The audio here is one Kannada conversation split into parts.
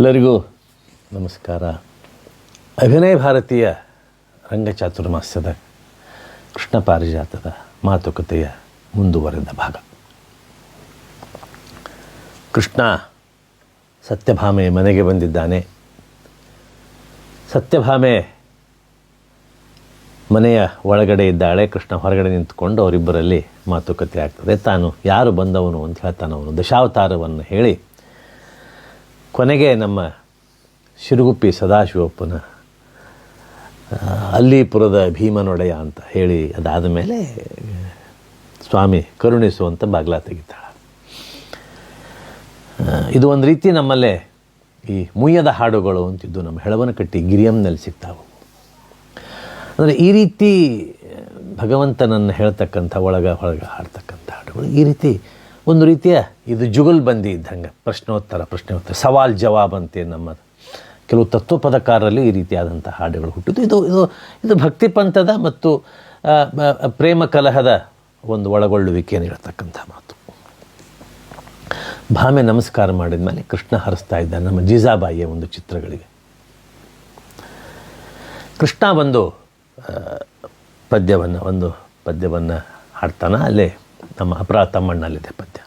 ಎಲ್ಲರಿಗೂ ನಮಸ್ಕಾರ. ಅಭಿನಯ ಭಾರತೀಯ ರಂಗಚಾತುರ್ಮಾಸ್ಯದ ಕೃಷ್ಣ ಪಾರಿಜಾತದ ಮಾತುಕತೆಯ ಮುಂದುವರೆದ ಭಾಗ. ಕೃಷ್ಣ ಸತ್ಯಭಾಮೆ ಮನೆಗೆ ಬಂದಿದ್ದಾನೆ. ಸತ್ಯಭಾಮೆ ಮನೆಯ ಒಳಗಡೆ ಇದ್ದಾಳೆ. ಕೃಷ್ಣ ಹೊರಗಡೆ ನಿಂತುಕೊಂಡು ಅವರಿಬ್ಬರಲ್ಲಿ ಮಾತುಕತೆ ಆಗ್ತದೆ. ತಾನು ಯಾರು ಬಂದವನು ಅಂತ ಹೇಳ್ತಾನವನು ದಶಾವತಾರವನ್ನು ಹೇಳಿ ಕೊನೆಗೆ ನಮ್ಮ ಶಿರುಗುಪ್ಪಿ ಸದಾಶಿವಪ್ಪನ ಅಲ್ಲಿಪುರದ ಭೀಮನೊಡೆಯ ಅಂತ ಹೇಳಿ ಅದಾದ ಮೇಲೆ ಸ್ವಾಮಿ ಕರುಣಿಸುವಂಥ ಬಾಗ್ಲ ತೆಗಿತಾಳೆ. ಇದು ಒಂದು ರೀತಿ ನಮ್ಮಲ್ಲೇ ಈ ಮುಯ್ಯದ ಹಾಡುಗಳು ಅಂತಿದ್ದು ನಮ್ಮ ಹೆಳವನ ಕಟ್ಟಿ ಗಿರಿಯಂನಲ್ಲಿ ಸಿಗ್ತಾವೆ. ಅಂದರೆ ಈ ರೀತಿ ಭಗವಂತನನ್ನು ಹೇಳ್ತಕ್ಕಂಥ, ಒಳಗ ಹೊರಗ ಹಾಡ್ತಕ್ಕಂಥ ಹಾಡುಗಳು ಈ ರೀತಿ ಒಂದು ರೀತಿಯ ಇದು ಜುಗಲ್ ಬಂದಿ ಇದ್ದಂಗೆ. ಪ್ರಶ್ನೋತ್ತರ ಪ್ರಶ್ನೋತ್ತರ, ಸವಾಲ್ ಜವಾಬ್ ಅಂತೆ ನಮ್ಮದು. ಕೆಲವು ತತ್ವಪದಕಾರರಲ್ಲಿ ಈ ರೀತಿಯಾದಂಥ ಹಾಡುಗಳು ಹುಟ್ಟಿದ್ದು. ಇದು ಇದು ಇದು ಭಕ್ತಿ ಪಂಥದ ಮತ್ತು ಪ್ರೇಮ ಕಲಹದ ಒಂದು ಒಳಗೊಳ್ಳುವಿಕೆಯನ್ನು ಹೇಳ್ತಕ್ಕಂಥ ಮಾತು. ಭಾಮೆ ನಮಸ್ಕಾರ ಮಾಡಿದ ಮೇಲೆ ಕೃಷ್ಣ ಹರಿಸ್ತಾ ಇದ್ದ ನಮ್ಮ ಜೀಜಾಬಾಯಿಯ ಒಂದು ಚಿತ್ರಗಳಿಗೆ. ಕೃಷ್ಣ ಬಂದು ಪದ್ಯವನ್ನು, ಒಂದು ಪದ್ಯವನ್ನು ಹಾಡ್ತಾನ. ಅಲ್ಲೇ ನಮ್ಮ ಅಪರಾಧ ತಮ್ಮಣ್ಣಲ್ಲಿದೆ ಪದ್ಯ.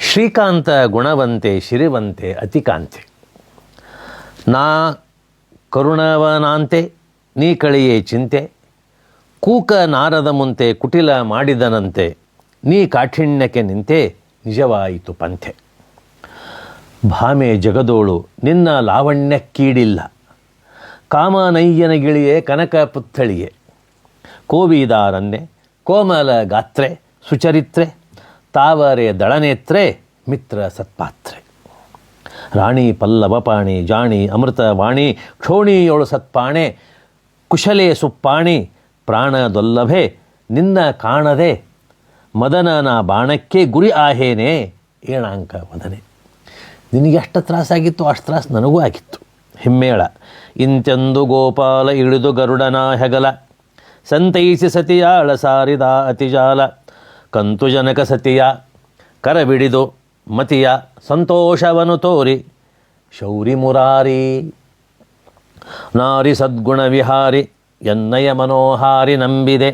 ಶ್ರೀಕಾಂತ ಗುಣವಂತೆ ಶಿರಿವಂತೆ ಅತಿಕಾಂತೆ. ನಾ ಕರುಣವನಾಂತೆ, ನೀ ಕಳಿಯೇ ಚಿಂತೆ. ಕೂಕ ನಾರದ ಮುಂತೆ ಕುಟಿಲ ಮಾಡಿದನಂತೆ, ನೀ ಕಾಠಿಣ್ಯಕ್ಕೆ ನಿಂತೆ, ನಿಜವಾಯಿತು ಪಂಥೆ. ಭಾಮೆ ಜಗದೋಳು, ನಿನ್ನ ಲಾವಣ್ಯಕ್ಕೀಡಿಲ್ಲ. ಕಾಮನಯ್ಯನಗಿಳಿಯೇ ಕನಕ ಪುತ್ಥಳಿಯೇ. ಕೋವಿದಾರನ್ನೆ ಕೋಮಲ ಗಾತ್ರೆ, ಸುಚರಿತ್ರೆ, ತಾವರೆ ದಳನೇತ್ರೆ, ಮಿತ್ರ ಸತ್ಪಾತ್ರೆ. ರಾಣಿ ಪಲ್ಲವಪಾಣಿ ಜಾಣಿ ಅಮೃತ ವಾಣಿ ಕ್ಷೋಣಿಯೊಳು ಸತ್ಪಾಣೆ, ಕುಶಲೆ ಸುಪ್ಪಾಣಿ ಪ್ರಾಣದೊಲ್ಲಭೆ ನಿನ್ನ ಕಾಣದೆ, ಮದನನ ಬಾಣಕ್ಕೆ ಗುರಿ ಆಹೇನೆ, ಏಣಾಂಕ ಮದನೆ ನಿನಗೆ ಅಷ್ಟು ತ್ರಾಸಾಗಿತ್ತು ಅಷ್ಟು ತ್ರಾಸು ನನಗೂ ಆಗಿತ್ತು. ಹಿಮ್ಮೇಳ, ಇಂತೆಂದು ಗೋಪಾಲ ಇಳಿದು ಗರುಡನ ಹೆಗಲ. ಸಂತೈಸಿ ಸತಿಯ ಸಾರಿದ ಅತಿಜಾಲ. ಕಂತುಜನಕ ಸತಿಯ, ಕರಬಿಡಿದು ಮತಿಯ ಸಂತೋಷವನು ತೋರಿ. ಶೌರಿ ಮುರಾರಿ, ನಾರಿ ಸದ್ಗುಣ ವಿಹಾರಿ, ಎನ್ನಯ ಮನೋಹಾರಿ ನಂಬಿದೆ.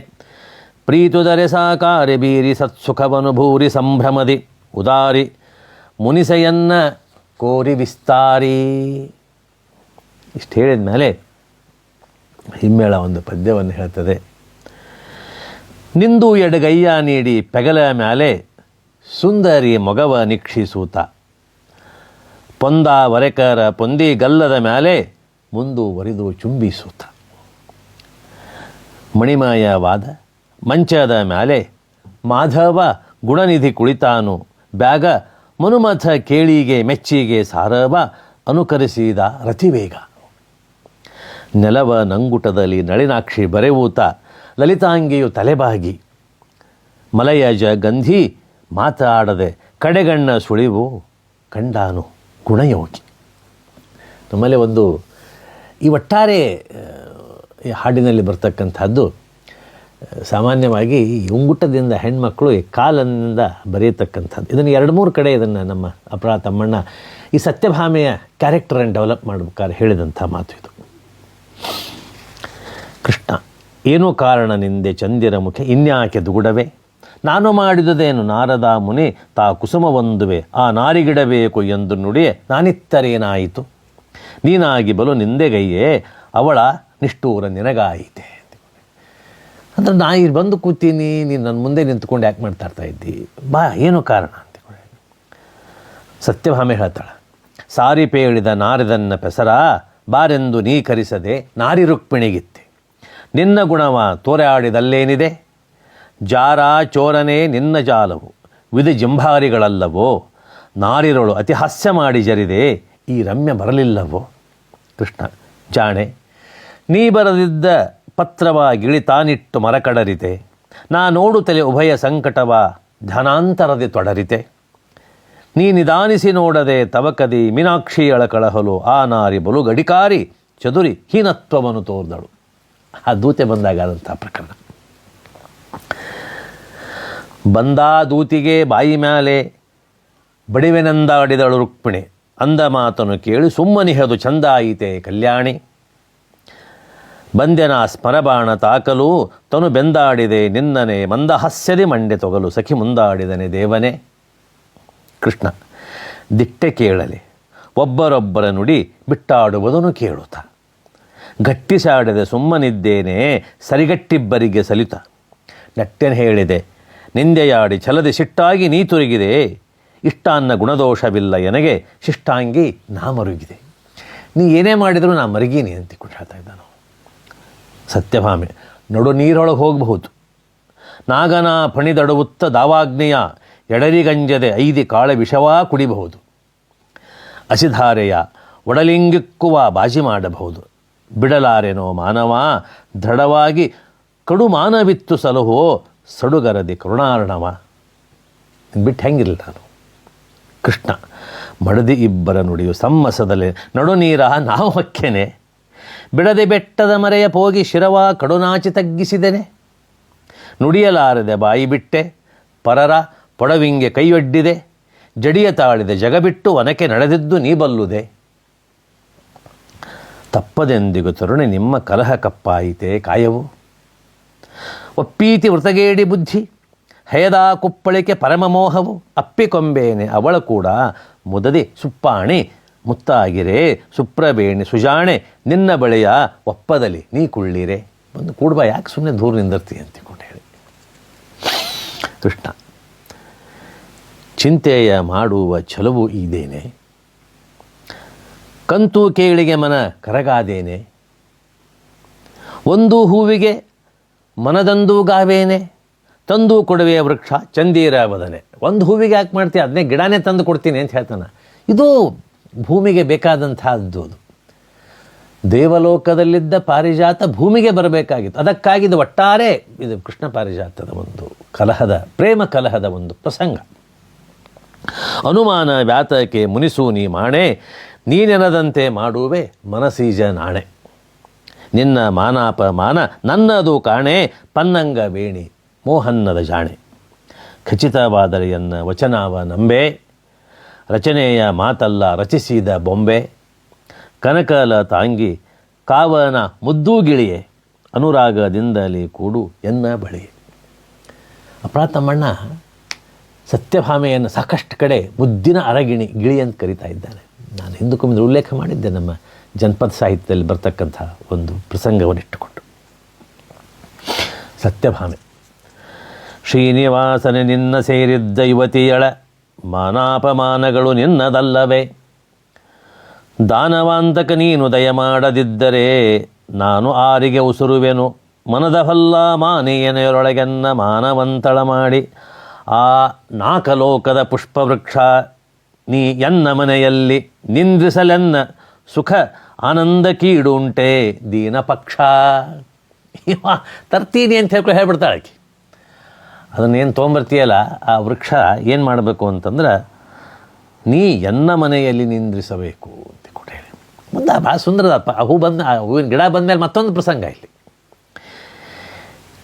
ಪ್ರೀತುದರೆ ಸಾಕಾರಿ ಬೀರಿ ಸತ್ಸುಖವನು ಭೂರಿ ಸಂಭ್ರಮದಿ. ಉದಾರಿ, ಮುನಿಸೆಯನ್ನ ಕೋರಿ ವಿಸ್ತಾರಿ. ಇಷ್ಟು ಹೇಳಿದ ಮೇಲೆ ಹಿಮ್ಮೇಳ ಒಂದು ಪದ್ಯವನ್ನು ಹೇಳ್ತದೆ. ನಿಂದು ಎಡಗೈಯ ನೀಡಿ ಪೆಗಲ ಮ್ಯಾಲೆ ಸುಂದರಿ ಮೊಗವ ನಿಕ್ಷಿಸೂತ ಪೊಂದ ವರೆಕರ ಪೊಂದಿ ಗಲ್ಲದ ಮ್ಯಾಲೆ ಮುಂದುವರಿದು ಚುಂಬಿಸೂತ ಮಣಿಮಯವಾದ ಮಂಚದ ಮ್ಯಾಲೆ ಮಾಧವ ಗುಣನಿಧಿ ಕುಳಿತಾನು. ಬ್ಯಾಗ ಮನುಮಥ ಕೇಳಿಗೆ ಮೆಚ್ಚಿಗೆ ಸಾರವ ಅನುಕರಿಸಿದ ರತಿವೇಗ. ನೆಲವ ನಂಗುಟದಲ್ಲಿ ನಳಿನಾಕ್ಷಿ ಬರೆವೂತ, ಲಲಿತಾಂಗಿಯು ತಲೆಬಾಗಿ. ಮಲಯಜ ಗಂಧಿ ಮಾತಾಡದೆ, ಕಡೆಗಣ್ಣ ಸುಳಿವು ಕಂಡಾನು ಗುಣಯೋಗಿ ನಮ್ಮಲ್ಲಿ ಒಂದು, ಈ ಒಟ್ಟಾರೆ ಈ ಹಾಡಿನಲ್ಲಿ ಬರ್ತಕ್ಕಂಥದ್ದು, ಸಾಮಾನ್ಯವಾಗಿ ಉಂಗುಟದಿಂದ ಹೆಣ್ಮಕ್ಳು ಈ ಕಾಲನಿಂದ ಬರೆಯತಕ್ಕಂಥದ್ದು. ಇದನ್ನು ಎರಡು ಮೂರು ಕಡೆ ಇದನ್ನು ನಮ್ಮ ಅಪರಾಧ ತಮ್ಮಣ್ಣ ಈ ಸತ್ಯಭಾಮೆಯ ಕ್ಯಾರೆಕ್ಟರನ್ನು ಡೆವಲಪ್ ಮಾಡಬೇಕಾದ್ರೆ ಹೇಳಿದಂಥ ಮಾತು ಇದು ಕೃಷ್ಣ ಏನೋ ಕಾರಣ ನಿಂದೆ ಚಂದಿರ ಮುಖ ಇನ್ಯಾಕೆ ದುಗುಡವೆ? ನಾನು ಮಾಡಿದುದೇನು ನಾರದ ಮುನಿ ತಾ ಕುಸುಮವೊಂದುವೆ ಆ ನಾರಿಗಿಡಬೇಕು ಎಂದು ನುಡಿಯೇ ನಾನಿತ್ತರೇನಾಯಿತು? ನೀನಾಗಿ ಬಲು ನಿಂದೆಗೈಯೇ ಅವಳ ನಿಷ್ಠೂರ ನಿನಗಾಯಿತೆ ಅಂದರೆ ನಾ ಇಲ್ಲಿ ಬಂದು ಕೂತೀನಿ, ನೀನು ನನ್ನ ಮುಂದೆ ನಿಂತ್ಕೊಂಡು ಯಾಕೆ ಮಾಡ್ತಾ ಇರ್ತಾ ಇದ್ದಿ? ಬಾ, ಏನು ಕಾರಣ ಅಂತ ಸತ್ಯಭಾಮೆ ಹೇಳ್ತಾಳೆ, ಸಾರಿ ಪೇಳಿದ ನಾರದನ್ನ ಪೆಸರ, ಬಾರೆಂದು ನೀ ಕರಿಸದೆ ನಾರಿ ರುಕ್ಮಿಣಿಗಿತ್ತೆ. ನಿನ್ನ ಗುಣವ ತೋರಾಡಿದಲ್ಲೇನಿದೆ ಜಾರ ಚೋರನೇ ನಿನ್ನ ಜಾಲವು. ವಿಧ ಜಿಂಭಾರಿಗಳಲ್ಲವೋ? ನಾರಿರಳು ಅತಿ ಹಾಸ್ಯ ಮಾಡಿ ಜರಿದೆ, ಈ ರಮ್ಯ ಬರಲಿಲ್ಲವೋ? ಕೃಷ್ಣ, ಜಾಣೆ, ನೀ ಬರದಿದ್ದ ಪತ್ರವ ಗಿಳಿತಾನಿಟ್ಟು ಮರಕಡರಿತೆ. ನಾ ನೋಡುತ್ತಲೆ ಉಭಯ ಸಂಕಟವ ಧನಾಂತರದೆ ತೊಡರಿತೆ. ನೀ ನಿಧಾನಿಸಿ ನೋಡದೆ ತವಕದಿ ಮೀನಾಕ್ಷಿ ಕಳಹಲು ಆ ನಾರಿ ಬಲು ಗಡಿಕಾರಿ, ಚದುರಿ ಹೀನತ್ವವನ್ನು ತೋರ್ದಳು. ಆ ದೂತೆ ಬಂದಾಗಾದಂಥ ಪ್ರಕರಣ. ಬಂದ ದೂತಿಗೆ ಬಾಯಿ ಮ್ಯಾಲೆ ಬಡಿವೆನೆಂದಾಡಿದಳು ರುಕ್ಮಿಣಿ. ಅಂದ ಮಾತನ್ನು ಕೇಳಿ ಸುಮ್ಮನಿಹದು ಚಂದಾಯಿತೆ ಕಲ್ಯಾಣಿ. ಬಂದೆನ ಸ್ಮರಬಾಣ ತಾಕಲು ತನು ಬೆಂದಾಡಿದೆ ನಿನ್ನನೆ ಮಂದಹಾಸ್ಯದಿ ಮಂಡೆ ತೊಗಲು ಸಖಿ ಮುಂದಾಡಿದನೆ ದೇವನೇ. ಕೃಷ್ಣ, ದಿಟ್ಟೆ ಕೇಳಲಿ. ಒಬ್ಬರೊಬ್ಬರ ನುಡಿ ಬಿಟ್ಟಾಡುವುದನ್ನು ಕೇಳುತ್ತ. ಗಟ್ಟಿಸಾಡದೆ ಸುಮ್ಮನಿದ್ದೇನೆ, ಸರಿಗಟ್ಟಿಬ್ಬರಿಗೆ ಸಲಿತ. ನಟ್ಟೆನ ಹೇಳಿದೆ, ನಿಂದೆಯಾಡಿ ಛಲದೆ ಸಿಟ್ಟಾಗಿ ನೀ ತುರುಗಿದೆ. ಇಷ್ಟಾನ್ನ ಗುಣದೋಷವಿಲ್ಲ ಎನಗೆ, ಶಿಷ್ಟಾಂಗಿ ನಾ ಮರುಗಿದೆ. ನೀ ಏನೇ ಮಾಡಿದರೂ ನಾ ಮರುಗೀನಿ ಅಂತ ಹೇಳ್ತಾ ಇದ್ದಾನು ಸತ್ಯಭಾಮೆ, ನಡು, ನೀರೊಳಗೆ ಹೋಗಬಹುದು. ನಾಗನ ಫಣಿದಡುವುತ್ತ ದಾವಾಗ್ನೆಯ ಎಡರಿಗಂಜದೆ ಐದಿ ಕಾಳ ವಿಷವಾ ಕುಡಿಬಹುದು. ಅಸಿಧಾರೆಯ ಒಡಲಿಂಗಿಕ್ಕುವ ಬಾಜಿ ಮಾಡಬಹುದು. ಬಿಡಲಾರೆನೋ ಮಾನವ, ದೃಢವಾಗಿ ಕಡು ಮಾನವಿತ್ತು ಸಲಹೋ, ಸಡುಗರದಿ ಕರುಣಾರ್ಣವ. ಬಿಟ್ಟು ಹೆಂಗಿಲ್ಲ ನಾನು. ಕೃಷ್ಣ, ಮಡದಿ ಇಬ್ಬರ ನುಡಿಯು ಸಮ್ಮಸದಲ್ಲಿ ನಡು ನೀರ, ನಾವು ಬಿಡದೆ ಬೆಟ್ಟದ ಮರೆಯ ಪೋಗಿ ಶಿರವ, ಕಡುನಾಚಿ ತಗ್ಗಿಸಿದೆನೆ. ನುಡಿಯಲಾರದೆ ಬಾಯಿ ಬಿಟ್ಟೆ, ಪರರ ಪೊಡವಿಂಗೆ ಕೈಯೊಡ್ಡಿದೆ. ಜಡಿಯ ತಾಳಿದೆ ಜಗಬಿಟ್ಟು, ಒನಕೆ ನಡೆದಿದ್ದು ನೀ ಬಲ್ಲುದೆ. ತಪ್ಪದೆಂದಿಗೂ ತರುಣಿ ನಿಮ್ಮ ಕಲಹ ಕಪ್ಪಾಯಿತೆ ಕಾಯವು. ಒಪ್ಪೀತಿ ವೃತಗೇಡಿ ಬುದ್ಧಿ, ಹಯದ ಕುಪ್ಪಳಿಕೆ ಪರಮ ಮೋಹವು ಅಪ್ಪಿಕೊಂಬೇನೆ ಅವಳ ಕೂಡ ಮುದದಿ ಸುಪ್ಪಾಣಿ, ಮುತ್ತಾಗಿರೆ ಸುಪ್ರಬೇಣಿ ಸುಜಾಣೆ, ನಿನ್ನ ಬಳೆಯ ಒಪ್ಪದಲ್ಲಿ ನೀ ಕುಳ್ಳಿರೆ. ಬಂದು ಕೂಡ್ಬ, ಯಾಕೆ ಸುಮ್ಮನೆ ದೂರ ನಿಂದಿರ್ತಿ ಅಂತಿಕೊಂಡು ಹೇಳಿ. ಕೃಷ್ಣ, ಚಿಂತೆಯ ಮಾಡುವ ಛಲವು ಇದೇನೆ ಕಂತು ಕೇಳಿಗೆ ಮನ ಕರಗಾದೇನೆ. ಒಂದು ಹೂವಿಗೆ ಮನದಂದು ಗಾವೇನೆ, ತಂದು ಕೊಡುವೆ ವೃಕ್ಷ ಚಂದೀರ ಬದನೆ ಒಂದು ಹೂವಿಗೆ ಯಾಕೆ ಮಾಡ್ತೀಯ ಅದನ್ನೇ ಗಿಡನೇ ತಂದು ಕೊಡ್ತೀನಿ ಅಂತ ಹೇಳ್ತಾನೆ. ಇದು ಭೂಮಿಗೆ ಬೇಕಾದಂಥದ್ದು ಅದು ದೇವಲೋಕದಲ್ಲಿದ್ದ ಪಾರಿಜಾತ ಭೂಮಿಗೆ ಬರಬೇಕಾಗಿತ್ತು. ಅದಕ್ಕಾಗಿ ಇದು ಒಟ್ಟಾರೆ ಇದು ಕೃಷ್ಣ ಪಾರಿಜಾತದ ಒಂದು ಕಲಹದ, ಪ್ರೇಮ ಕಲಹದ ಒಂದು ಪ್ರಸಂಗ. ಅನುಮಾನ ವ್ಯಾತಕ್ಕೆ ಮುನಿಸೂನಿ ಮಾಣೆ ನೀನೆನದಂತೆ ಮಾಡುವೆ ಮನಸೀಜ ನಾಣೆ. ನಿನ್ನ ಮಾನಾಪಮಾನ ನನ್ನದು ಕಾಣೆ, ಪನ್ನಂಗ ಬೇಣಿ ಮೋಹನ್ನದ ಜಾಣೆ. ಖಚಿತವಾದರೆಯನ್ನ ವಚನಾವ ನಂಬೆ, ರಚನೆಯ ಮಾತಲ್ಲ ರಚಿಸಿದ ಬೊಂಬೆ. ಕನಕಲ ತಾಂಗಿ ಕಾವನ ಮುದ್ದೂ ಗಿಳಿಯೇ ಅನುರಾಗದಿಂದಲೇ ಕೂಡು ಎನ್ನ ಬಳಿ. ಅಪ್ರಾತಮ್ಮಣ್ಣ ಸತ್ಯಭಾಮೆಯನ್ನು ಸಾಕಷ್ಟು ಕಡೆ ಮುದ್ದಿನ ಅರಗಿಣಿ ಗಿಳಿ ಅಂತ ಕರಿತಾ ಇದ್ದಾನೆ. ನಾನು ಹಿಂದಕ್ಕೊಮ್ಮೆ ಉಲ್ಲೇಖ ಮಾಡಿದ್ದೆ ನಮ್ಮ ಜನಪದ ಸಾಹಿತ್ಯದಲ್ಲಿ ಬರ್ತಕ್ಕಂಥ ಒಂದು ಪ್ರಸಂಗವನ್ನಿಟ್ಟುಕೊಂಡು ಸತ್ಯಭಾಮೆ. ಶ್ರೀನಿವಾಸನೆ ನಿನ್ನ ಸೇರಿದ್ದ ಯುವತಿಯಳ ಮಾನಾಪಮಾನಗಳು ನಿನ್ನದಲ್ಲವೇ. ದಾನವಾಂತಕ ನೀನು ದಯಮಾಡದಿದ್ದರೆ ನಾನು ಆರಿಗೆ ಉಸುರುವೆನು. ಮನದ ಹಲ್ಲ ಮಾನೆಯನೆಯರೊಳಗೆನ್ನ ಮಾನವಂತಳ ಮಾಡಿ ಆ ನಾಕಲೋಕದ ಪುಷ್ಪವೃಕ್ಷ ನೀ ಎನ್ನ ಮನೆಯಲ್ಲಿ ನಿಂದ್ರಿಸಲೆನ್ನ ಸುಖ ಆನಂದ ಕೀಡುಂಟೆ ದೀನ ಪಕ್ಷ. ತರ್ತೀನಿ ಅಂತ ಹೇಳ್ಕೊ ಹೇಳ್ಬಿಡ್ತಾಳೆ ಆಕೆ. ಅದನ್ನೇನು ತೊಗೊಂಬರ್ತೀಯಲ್ಲ, ಆ ವೃಕ್ಷ ಏನು ಮಾಡಬೇಕು ಅಂತಂದ್ರೆ ನೀ ಎನ್ನ ಮನೆಯಲ್ಲಿ ನಿಂದ್ರಿಸಬೇಕು ಅಂತ ಕೂಡ ಹೇಳಿ. ಮುಂದೆ ಭಾಳ ಸುಂದರದಪ್ಪ. ಆ ಹೂ ಬಂದ, ಆ ಹೂವಿನ ಗಿಡ ಬಂದಮೇಲೆ ಮತ್ತೊಂದು ಪ್ರಸಂಗ ಇಲ್ಲಿ.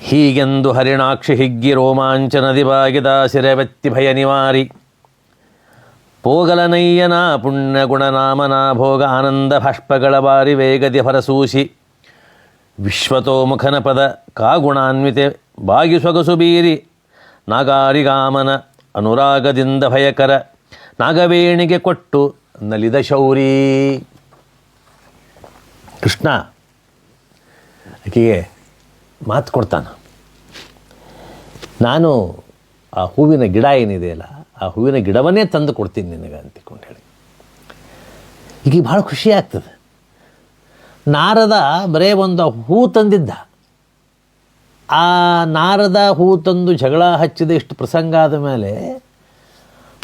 ಹೀಗೆಂದು ಹರಿಣಾಕ್ಷಿ ಹಿಗ್ಗಿ ರೋಮಾಂಚನದಿ ಬಾಗಿದ ಸಿರೆವೆತ್ತಿ ಭಯ ನಿವಾರಿ. ಪೋಗಲನಯ್ಯನ ಪುಣ್ಯಗುಣನಾಮನ ಭೋಗ ಆನಂದ ಭಾಷ್ಪಗಳ ಬಾರಿ ವೇಗದಿ ಹೊರಸೂಸಿ. ವಿಶ್ವತೋಮುಖನ ಪದ ಕಾಗುಣಾನ್ವಿತೆ ಬಾಗಿ ಸೊಗಸು ಬೀರಿ. ನಾಗಾರಿಗಾಮನ ಅನುರಾಗದಿಂದ ಭಯಕರ ನಾಗವೇಣಿಗೆ ಕೊಟ್ಟು ನಲಿದ ಶೌರಿ. ಕೃಷ್ಣ, ಆಕೆಗೆ ಮಾತು ಕೊಡ್ತಾನ. ನಾನು ಆ ಹೂವಿನ ಗಿಡ ಏನಿದೆಯಲ್ಲ ಆ ಹೂವಿನ ಗಿಡವನ್ನೇ ತಂದು ಕೊಡ್ತೀನಿ ನಿನಗೆ ಅಂತಿಕೊಂಡು ಹೇಳಿ. ಈಗ ಭಾಳ ಖುಷಿ ಆಗ್ತದೆ. ನಾರದ ಬರೇ ಒಂದು ಹೂ ತಂದಿದ್ದ. ಆ ನಾರದ ಹೂ ತಂದು ಜಗಳ ಹಚ್ಚಿದ ಇಷ್ಟು ಪ್ರಸಂಗ ಆದ ಮೇಲೆ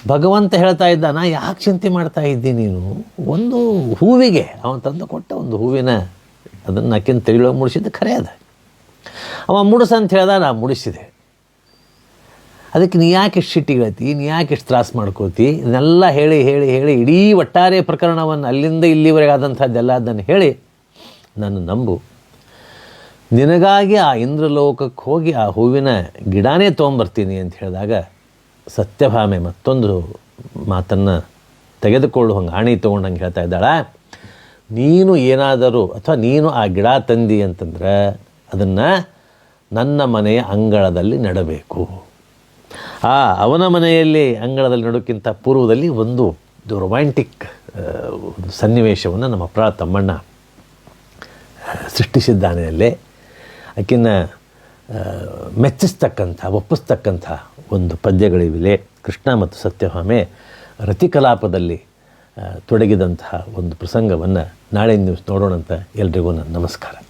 ಭಗವಂತ ಹೇಳ್ತಾ ಇದ್ದ, ನಾ ಯಾಕೆ ಚಿಂತೆ ಮಾಡ್ತಾ ಇದ್ದಿ ನೀನು? ಒಂದು ಹೂವಿಗೆ ಅವನು ತಂದು ಕೊಟ್ಟ ಒಂದು ಹೂವಿನ ಅದನ್ನು ಆಕಿನ ತಿಳಿಯೋ ಮುಡಿಸಿದ್ದು ಖರೆ ಅದ. ಅವ ಮುಡಿಸ ಅಂತ ಹೇಳ್ದ ನಾ ಮುಡಿಸಿದೆ. ಅದಕ್ಕೆ ನೀ ಯಾಕೆ ಇಷ್ಟು ಸಿಟ್ಟಿಗಳತಿ ನೀ ಯಾಕೆ ಇಷ್ಟು ತ್ರಾಸು ಮಾಡ್ಕೋತಿ ಇದನ್ನೆಲ್ಲ ಹೇಳಿ ಹೇಳಿ ಹೇಳಿ ಇಡೀ ಒಟ್ಟಾರೆ ಪ್ರಕರಣವನ್ನು ಅಲ್ಲಿಂದ ಇಲ್ಲಿವರೆಗೆ ಆದಂಥದ್ದೆಲ್ಲ ಅದನ್ನು ಹೇಳಿ ನಾನು ನಂಬು. ನಿನಗಾಗಿ ಆ ಇಂದ್ರಲೋಕಕ್ಕೆ ಹೋಗಿ ಆ ಹೂವಿನ ಗಿಡನೇ ತೊಗೊಂಬರ್ತೀನಿ ಅಂತ ಹೇಳಿದಾಗ ಸತ್ಯಭಾಮೆ ಮತ್ತೊಂದು ಮಾತನ್ನು ತೆಗೆದುಕೊಳ್ಳುವಂಗೆ ಆಣಿ ತೊಗೊಂಡಂಗೆ ಹೇಳ್ತಾ ಇದ್ದಾಳೆ. ನೀನು ಏನಾದರೂ ಅಥವಾ ನೀನು ಆ ಗಿಡ ತಂದಿ ಅಂತಂದ್ರೆ ಅದನ್ನು ನನ್ನ ಮನೆಯ ಅಂಗಳದಲ್ಲಿ ನೆಡಬೇಕು. ಆ, ಅವನ ಮನೆಯಲ್ಲಿ ಅಂಗಳದಲ್ಲಿ ನೋಡೋಕ್ಕಿಂತ ಪೂರ್ವದಲ್ಲಿ ಒಂದು ರೊಮ್ಯಾಂಟಿಕ್ ಸನ್ನಿವೇಶವನ್ನು ನಮ್ಮ ಪ್ರಾ ತಮ್ಮಣ್ಣ ಸೃಷ್ಟಿಸಿದ್ದಾನೆ ಅಲ್ಲೇ. ಆಕಿನ ಮೆಚ್ಚಿಸ್ತಕ್ಕಂಥ, ಒಪ್ಪಿಸ್ತಕ್ಕಂಥ ಒಂದು ಪದ್ಯಗಳಿವೆ ಕೃಷ್ಣ ಮತ್ತು ಸತ್ಯಭಾಮೆ ರತಿಕಲಾಪದಲ್ಲಿ ತೊಡಗಿದಂತಹ ಒಂದು ಪ್ರಸಂಗವನ್ನು ನಾಳೆ ನ್ಯೂಸ್ ನೋಡೋಣ ಅಂತ ಎಲ್ರಿಗೂ ನನ್ನ ನಮಸ್ಕಾರ.